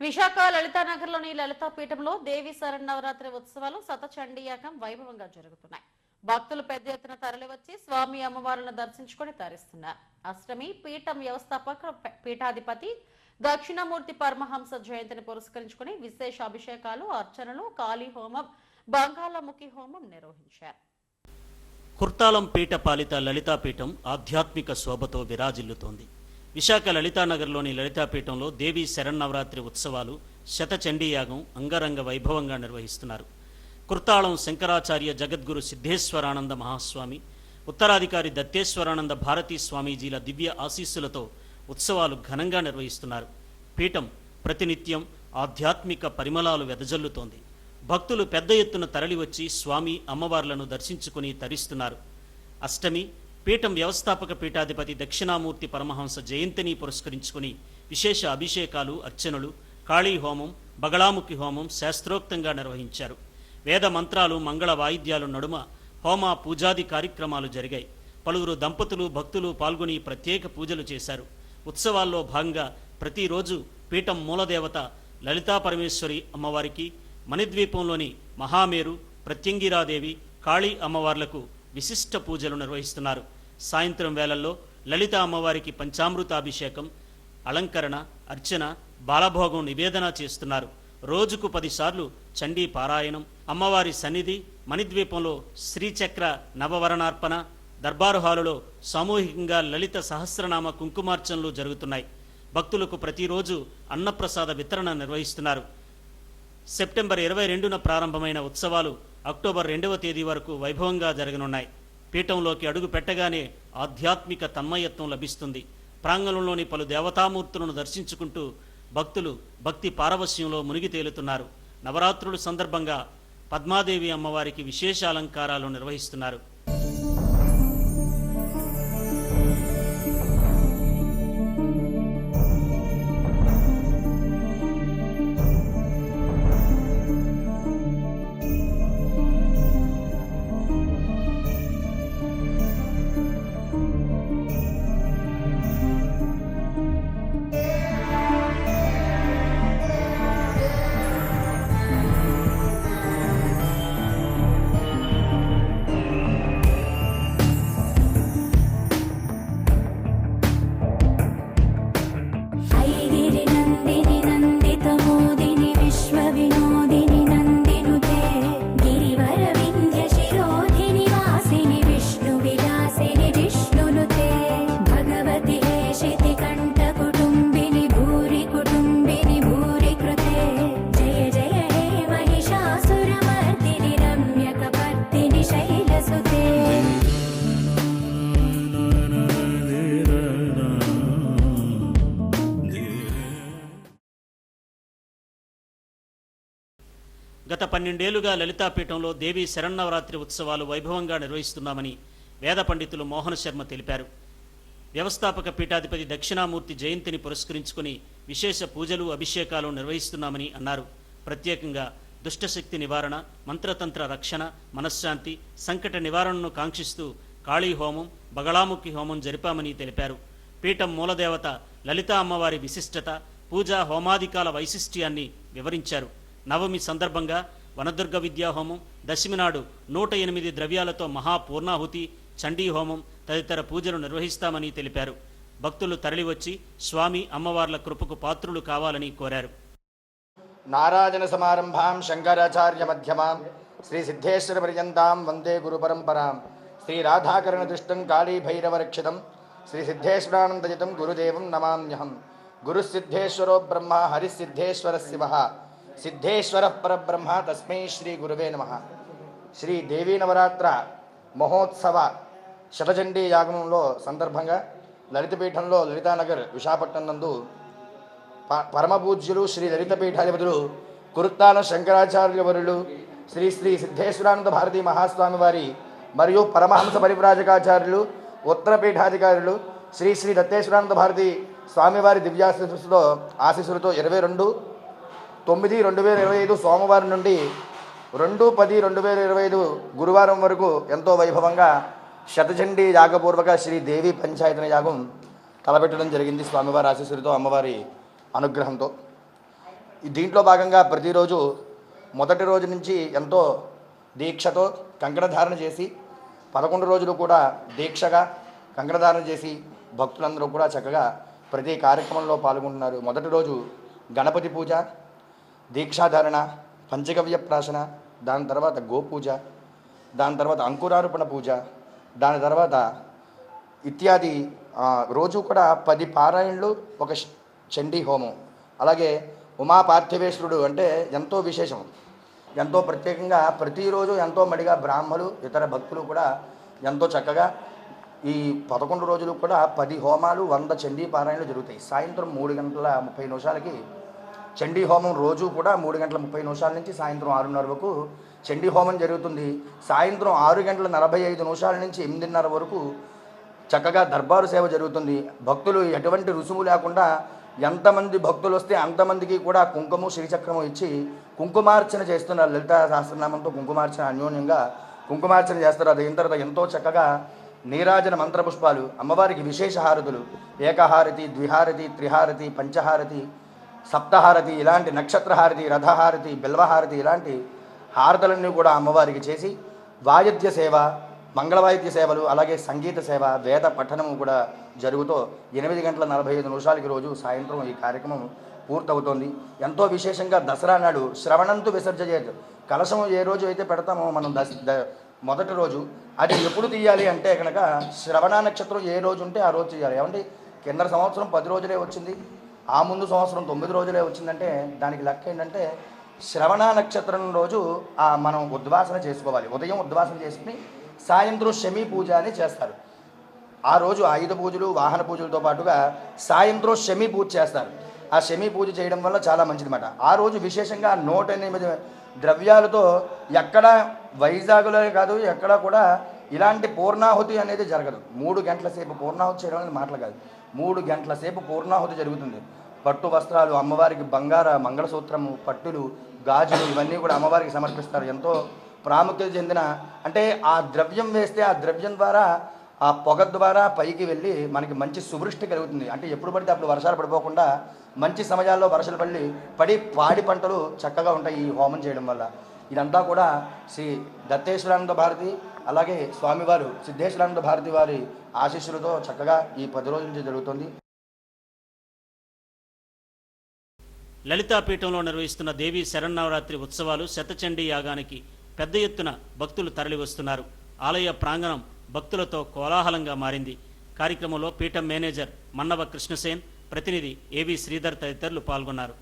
విశాఖ లలితానగర్లోని లలితా పీఠంలో దేవి శరన్నవరాత్రి ఉత్సవాలు శతచండీయాకం వైభవంగా జరుగుతున్నాయి. భక్తులు పెద్ద ఎత్తున తరలివచ్చి స్వామి అమ్మవారులను దర్శించుకొని తరిస్తున్నారు. అష్టమి పీఠం వ్యవస్థాపక పీఠాధిపతి దక్షిణమూర్తి పరమహంస జయంతిని పురస్కరించుకొని విశేష అభిషేకాలు అర్చనలు కాళీ హోమం బంగాళముఖి హోమం నిర్వహించారు. కుర్తాలం పీఠ పాలిత లలితాపీఠం ఆధ్యాత్మిక శోభతో విరాజిల్లుతోంది. విశాఖ లలితానగర్లోని లలితాపీఠంలో దేవీ శరన్నవరాత్రి ఉత్సవాలు శతచండీయాగం అంగరంగ వైభవంగా నిర్వహిస్తున్నారు. కుర్తాళం శంకరాచార్య జగద్గురు సిద్ధేశ్వరానంద మహాస్వామి ఉత్తరాధికారి దత్తేశ్వరానంద భారతీ స్వామీజీల దివ్య ఆశీస్సులతో ఉత్సవాలు ఘనంగా నిర్వహిస్తున్నారు. పీఠం ప్రతినిత్యం ఆధ్యాత్మిక పరిమళాలు వెదజల్లుతోంది. భక్తులు పెద్ద ఎత్తున తరలివచ్చి స్వామి అమ్మవార్లను దర్శించుకుని తరిస్తున్నారు. అష్టమి పీఠం వ్యవస్థాపక పీఠాధిపతి దక్షిణామూర్తి పరమహంస జయంతిని పురస్కరించుకుని విశేష అభిషేకాలు అర్చనలు కాళీ హోమం బగళాముఖి హోమం శాస్త్రోక్తంగా నిర్వహించారు. వేద మంత్రాలు మంగళ వాయిద్యాలు నడుమ హోమ పూజాది కార్యక్రమాలు జరిగాయి. పలువురు దంపతులు భక్తులు పాల్గొని ప్రత్యేక పూజలు చేశారు. ఉత్సవాల్లో భాగంగా ప్రతిరోజు పీఠం మూలదేవత లలితా పరమేశ్వరి అమ్మవారికి మణిద్వీపంలోని మహామేరు ప్రత్యంగిరాదేవి కాళీ అమ్మవార్లకు విశిష్ట పూజలు నిర్వహిస్తున్నారు. సాయంత్రం వేళల్లో లలిత అమ్మవారికి పంచామృతాభిషేకం అలంకరణ అర్చన బాలభోగం నివేదన చేస్తున్నారు. రోజుకు పదిసార్లు చండీ పారాయణం అమ్మవారి సన్నిధి మణిద్వీపంలో శ్రీచక్ర నవవరణార్పణ దర్బారు హాలులో సామూహికంగా లలిత సహస్రనామ కుంకుమార్చనలు జరుగుతున్నాయి. భక్తులకు ప్రతిరోజు అన్నప్రసాద వితరణ నిర్వహిస్తున్నారు. సెప్టెంబర్ ఇరవై రెండున ప్రారంభమైన ఉత్సవాలు అక్టోబర్ రెండవ తేదీ వరకు వైభవంగా జరగనున్నాయి. పీఠంలోకి అడుగు పెట్టగానే ఆధ్యాత్మిక తన్మయత్వం లభిస్తుంది. ప్రాంగణంలోని పలు దేవతామూర్తులను దర్శించుకుంటూ భక్తులు భక్తి పారవస్యంలో మునిగి తేలుతున్నారు. నవరాత్రుల సందర్భంగా పద్మాదేవి అమ్మవారికి విశేష అలంకారాలు నిర్వహిస్తున్నారు. గత పన్నెండేళ్ళుగా లలితాపీఠంలో దేవి శరన్నవరాత్రి ఉత్సవాలు వైభవంగా నిర్వహిస్తున్నామని వేద పండితులు మోహన శర్మ తెలిపారు. వ్యవస్థాపక పీఠాధిపతి దక్షిణామూర్తి జయంతిని పురస్కరించుకుని విశేష పూజలు అభిషేకాలు నిర్వహిస్తున్నామని అన్నారు. ప్రత్యేకంగా దుష్టశక్తి నివారణ మంత్రతంత్ర రక్షణ మనశ్శాంతి సంకట నివారణను కాంక్షిస్తూ కాళీ హోమం బగళాముఖి హోమం జరిపామని తెలిపారు. పీఠం మూలదేవత లలితా అమ్మవారి విశిష్టత పూజా హోమాదికాల వైశిష్ట్యాన్ని వివరించారు. నవమి సందర్భంగా వనదుర్గ విద్యాహోమం దశమి నాడు నూట ఎనిమిది ద్రవ్యాలతో మహాపూర్ణాహుతి చండీ హోమం తదితర పూజలు నిర్వహిస్తామని తెలిపారు. భక్తులు తరలివచ్చి స్వామి అమ్మవార్ల కృపకు పాత్రులు కావాలని కోరారు. నారాజన సమారంభాం శంకరాచార్య మధ్యమాం శ్రీ సిద్ధేశ్వర పర్యంతాం వందే గురు పరంపరాం శ్రీ రాధాకరణ దృష్టం కాళీ భైరవరక్షితం శ్రీ సిద్ధేశ్వరానందజితం గురుదేవం నమామ్యహం గురుసిద్ధేశ్వరో బ్రహ్మ హరిసిద్ధేశ్వర శివ సిద్ధేశ్వర పరబ్రహ్మ తస్మై శ్రీ గురువే నమ. శ్రీ దేవీ నవరాత్ర మహోత్సవ శతచండీ యాగంలో సందర్భంగా లలితపీఠంలో లలితానగర్ విశాఖపట్నం నందు ప- పరమపూజ్యులు శ్రీ లలితపీఠాధిపతులు కురుత్తాల శంకరాచార్య వరులు శ్రీ శ్రీ సిద్ధేశ్వరానంద భారతీ మహాస్వామి వారి మరియు పరమహంస పరివ్రాజకాచార్యులు ఉత్తర పీఠాధికారులు శ్రీ శ్రీ దత్తేశ్వరానంద భారతి స్వామివారి దివ్యాశీస్సులో ఆశీస్సులతో ఇరవై రెండు తొమ్మిది రెండు వేల ఇరవై ఐదు సోమవారం నుండి రెండు పది రెండు వేల ఇరవై ఐదు గురువారం వరకు ఎంతో వైభవంగా శతచండీ యాగపూర్వక శ్రీ దేవి పంచాయతన యాగం తలపెట్టడం జరిగింది స్వామివారి ఆశీస్సులతో అమ్మవారి అనుగ్రహంతో. దీంట్లో భాగంగా ప్రతిరోజు మొదటి రోజు నుంచి ఎంతో దీక్షతో కంకణధారణ చేసి పదకొండు రోజులు కూడా దీక్షగా కంకణధారణ చేసి భక్తులందరూ కూడా చక్కగా ప్రతి కార్యక్రమంలో పాల్గొంటున్నారు. మొదటి రోజు గణపతి పూజ దీక్షాధారణ పంచగవ్య ప్రాసన దాని తర్వాత గోపూజ దాని తర్వాత అంకురార్పణ పూజ దాని తర్వాత ఇత్యాది రోజు కూడా పది పారాయణలు ఒక చండీ హోమం. అలాగే ఉమా పార్థివేశ్వరుడు అంటే ఎంతో విశేషం. ఎంతో ప్రత్యేకంగా ప్రతిరోజు ఎంతో మడిగా బ్రాహ్మలు ఇతర భక్తులు కూడా ఎంతో చక్కగా ఈ పదకొండు రోజులు కూడా పది హోమాలు వంద చండీ పారాయణలు జరుగుతాయి. సాయంత్రం మూడు గంటల ముప్పై నిమిషాలకి చండీ హోమం రోజు కూడా మూడు గంటల ముప్పై నిమిషాల నుంచి సాయంత్రం ఆరున్నర వరకు చండీ హోమం జరుగుతుంది. సాయంత్రం ఆరు గంటల నలభై ఐదు నిమిషాల నుంచి ఎనిమిదిన్నర వరకు చక్కగా దర్బారు సేవ జరుగుతుంది. భక్తులు ఎటువంటి రుసుము లేకుండా ఎంతమంది భక్తులు వస్తే అంతమందికి కూడా కుంకుమ శ్రీచక్రము ఇచ్చి కుంకుమార్చన చేస్తున్నారు. లలిత సహస్రనామంతో కుంకుమార్చన అన్యోన్యంగా కుంకుమార్చన చేస్తారు. అది అయిన తర్వాత ఎంతో చక్కగా నీరాజన మంత్రపుష్పాలు అమ్మవారికి విశేష హారతులు ఏకహారతి ద్విహారతి త్రిహారతి పంచహారతి సప్తహారతి ఇలాంటి నక్షత్రహారతి రథహారతి బిల్వహారతి ఇలాంటి హారతలన్నీ కూడా అమ్మవారికి చేసి వాయిద్య సేవ మంగళవాయిద్య సేవలు అలాగే సంగీత సేవ వేద పఠనము కూడా జరుగుతూ ఎనిమిది గంటల నలభై ఐదు నిమిషాలకి రోజు సాయంత్రం ఈ కార్యక్రమం పూర్తవుతోంది. ఎంతో విశేషంగా దసరా నాడు శ్రవణంతు విసర్జయేత్ కలశం ఏ రోజు అయితే పెడతామో మనం దశ ద- మొదటి రోజు. అది ఎప్పుడు తీయాలి అంటే కనుక శ్రవణ నక్షత్రం ఏ రోజు ఉంటే ఆ రోజు తీయాలి. ఏమంటే కింద సంవత్సరం పది రోజులే వచ్చింది. ఆ ముందు సంవత్సరం తొమ్మిది రోజులే వచ్చిందంటే దానికి లెక్క ఏంటంటే శ్రవణ నక్షత్రం రోజు ఆ మనం ఉద్వాసన చేసుకోవాలి. ఉదయం ఉద్వాసన చేసుకుని సాయంత్రం శమీ పూజ అని చేస్తారు. ఆ రోజు ఆయుధ పూజలు వాహన పూజలతో పాటుగా సాయంత్రం శమీ పూజ చేస్తారు. ఆ శమీ పూజ చేయడం వల్ల చాలా మంచిదన్నమాట. ఆ రోజు విశేషంగా నూట ఎనిమిది ద్రవ్యాలతో ఎక్కడ వైజాగ్లో కాదు ఎక్కడ కూడా ఇలాంటి పూర్ణాహుతి అనేది జరగదు. మూడు గంటల సేపు పూర్ణాహుతి చేయడం అనేది మాటలు కాదు. మూడు గంటల సేపు పూర్ణాహుతి జరుగుతుంది. పట్టు వస్త్రాలు అమ్మవారికి బంగార మంగళసూత్రము పట్టులు గాజులు ఇవన్నీ కూడా అమ్మవారికి సమర్పిస్తారు. ఎంతో ప్రాముఖ్యత చెందిన అంటే ఆ ద్రవ్యం వేస్తే ఆ ద్రవ్యం ద్వారా ఆ పొగ ద్వారా పైకి వెళ్ళి మనకి మంచి సువృష్టి కలుగుతుంది. అంటే ఎప్పుడు పడితే అప్పుడు వర్షాలు పడిపోకుండా మంచి సమయాల్లో వర్షాలు పడి పడి పాడి పంటలు చక్కగా ఉంటాయి ఈ హోమం చేయడం వల్ల. ఇదంతా కూడా శ్రీ దత్తేశ్వరానంద భారతి అలాగే స్వామివారు సిద్ధేశ్వరానంద భారతి వారి ఆశీస్సులతో చక్కగా ఈ పది రోజుల నుంచి జరుగుతుంది. లలితాపీఠంలో నిర్వహిస్తున్న దేవీ శరన్నవరాత్రి ఉత్సవాలు శతచండీ యాగానికి పెద్ద ఎత్తున భక్తులు తరలివస్తున్నారు. ఆలయ ప్రాంగణం భక్తులతో కోలాహలంగా మారింది. కార్యక్రమంలో పీఠం మేనేజర్ మన్నవ కృష్ణసేన్ ప్రతినిధి ఏవి శ్రీధర్ తదితరులు పాల్గొన్నారు.